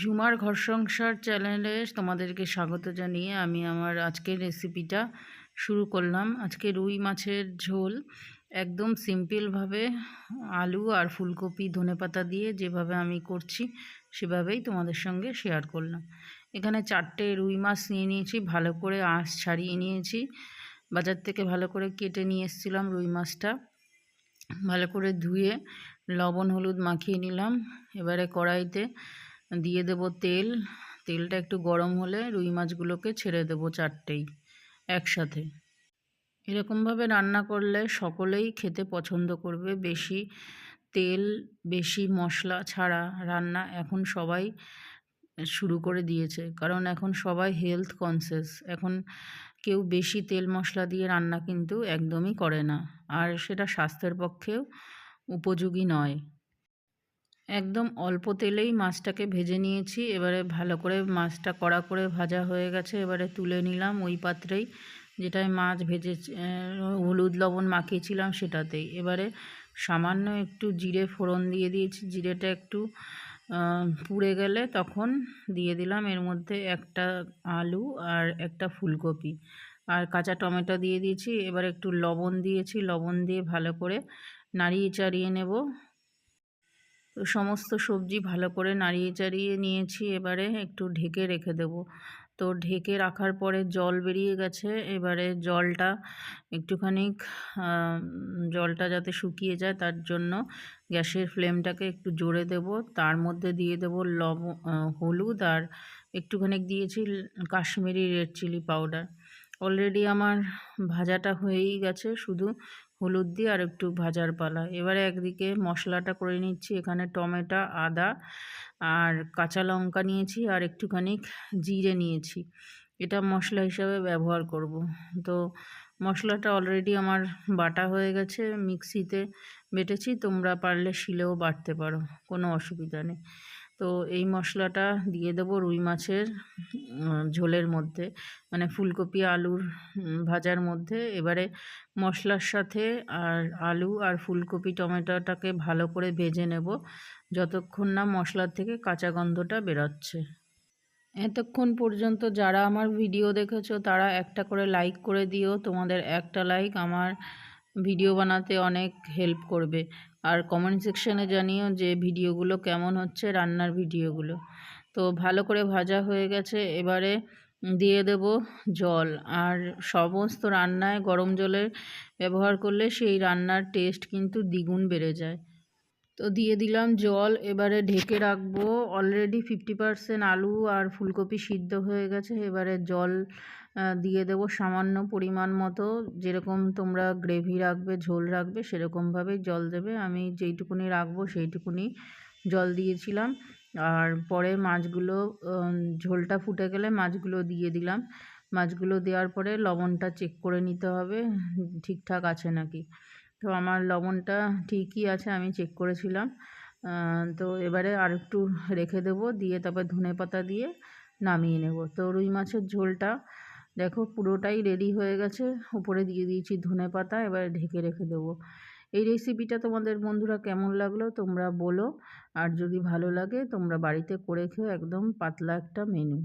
ঝুমার ঘর সংসার চ্যানেলে তোমাদেরকে স্বাগত জানিয়ে আমি আমার আজকের রেসিপিটা শুরু করলাম। আজকে রুই মাছের ঝোল। একদম সিম্পলভাবে আলু আর ফুলকপি ধনেপাতা দিয়ে যেভাবে আমি করছি, সেভাবেই তোমাদের সঙ্গে শেয়ার করলাম। এখানে চারটে রুই মাছ নিয়ে নিয়েছি, ভালো করে আঁশ ছাড়িয়ে নিয়েছি। বাজার থেকে ভালো করে কেটে নিয়ে এসেছিলাম রুই মাছটা। ভালো করে ধুয়ে লবণ, হলুদ মাখিয়ে নিলাম। এবারে কড়াইতে দিয়ে দেব তেল। তেলটা একটু গরম হলে রুই মাছগুলোকে ছেড়ে দেব চারটেই, একসাথে। এরকমভাবে রান্না করলে সকলেই খেতে পছন্দ করবে। বেশি তেল, বেশি মশলা ছাড়া রান্না এখন সবাই শুরু করে দিয়েছে। কারণ এখন সবাই হেলথ কনসিয়াস এখন কেউ বেশি তেল মশলা দিয়ে রান্না কিন্তু একদমই করে না। আর সেটা স্বাস্থ্যের পক্ষেও উপযোগী নয়। একদম অল্প তেলেই মাছটাকে ভেজে নিয়েছি। এবারে ভালো করে মাছটা কড়া করে ভাজা হয়ে গেছে। এবারে তুলে নিলাম ওই পাত্রেই যেটায় মাছ ভেজে হলুদ লবণ মাখিয়েছিলাম সেটাতেই। এবারে সামান্য একটু জিরে ফোড়ন দিয়ে দিয়েছি। জিরেটা একটু পুড়ে গেলে তখন দিয়ে দিলাম। এর মধ্যে একটা আলু আর একটা ফুলকপি আর কাঁচা টমেটো দিয়ে দিয়েছি। এবার একটু লবণ দিয়েছি। লবণ দিয়ে ভালো করে নাড়িয়ে চাড়িয়ে নেব। তো সমস্ত সবজি ভালো করে নাড়িয়ে চাড়িয়ে নিয়েছি, এবারে একটু ঢেকে রেখে দেব। তো ঢেকে রাখার পরে জল বেরিয়ে গেছে, এবারে জলটা একটুখানি জলটা যাতে শুকিয়ে যায় তার জন্য গ্যাসের ফ্লেমটাকে একটু জোরে দেব। তার মধ্যে দিয়ে দেব লব হলুদ আর একটুখানি দিয়েছি Kashmiri red chilli powder. Already আমার ভাজাটা হয়েই গেছে, শুধু হলুদ দিয়ে আর একটু ভাজার পালা। এবারে একদিকে মশলাটা করে নিচ্ছি, এখানে টমেটো, আদা আর কাঁচা লঙ্কা নিয়েছি আর একটুখানি জিরে নিয়েছি। এটা মশলা হিসাবে ব্যবহার করব। তো মশলাটা অলরেডি আমার বাটা হয়ে গেছে, মিক্সিতে বেটেছি, তোমরা পারলে শিলেও বাটতে পারো, কোনো অসুবিধা নেই। তো এই মশলাটা দিয়ে দেবো রুই মাছের ঝোলের মধ্যে। মানে ফুলকপি, আলুর ভাজার মধ্যে। এবারে মশলার সাথে আর আলু আর ফুলকপি, টমেটোটাকে ভালো করে ভেজে নেব। যতক্ষণ না মশলার থেকে কাঁচা গন্ধটা বেরোচ্ছে। এতক্ষণ পর্যন্ত যারা আমার ভিডিও দেখেছ, তারা একটা করে লাইক করে দিও। তোমাদের একটা লাইক আমার ভিডিও বানাতে অনেক হেল্প করবে। আর কমেন্ট সেকশানে জানিও যে ভিডিওগুলো কেমন হচ্ছে রান্নার ভিডিওগুলো। তো ভালো করে ভাজা হয়ে গেছে, এবারে দিয়ে দেব জল। আর সমস্ত রান্নায় গরম জলের ব্যবহার করলে সেই রান্নার টেস্ট কিন্তু দ্বিগুণ বেড়ে যায়। তো দিয়ে দিলাম জল, এবারে ঢেকে রাখব। অলরেডি ফিফটি পারসেন্ট আলু আর ফুলকপি সিদ্ধ হয়ে গেছে, এবারে জল দিয়ে দেবো সামান্য পরিমাণ মতো। যেরকম তোমরা গ্রেভি রাখবে, ঝোল রাখবে, সেরকমভাবেই জল দেবে। আমি যেইটুকুনি রাখব সেইটুকুনি জল দিয়েছিলাম। আর পরে মাছগুলো ঝোলটা ফুটে গেলে মাছগুলো দিয়ে দিলাম। মাছগুলো দেওয়ার পরে লবণটা চেক করে নিতে হবে। ঠিকঠাক আছে নাকি? তো আমার লবণটা ঠিকই আছে, আমি চেক করেছিলাম। তো এবারে আর একটু রেখে দেবো, দিয়ে তারপর ধনে পাতা দিয়ে নামিয়ে নেব। তো রুই মাছের ঝোলটা দেখো পুরোটাই রেডি হয়ে গেছে, উপরে দিয়ে দিয়েছি ধনে পাতা, এবার ঢেকে রেখে দেবো। এই রেসিপিটা তোমাদের বন্ধুরা কেমন লাগল তোমরা বলো, আর যদি ভালো লাগে তোমরা বাড়িতে করে খেও, একদম পাতলা একটা মেনু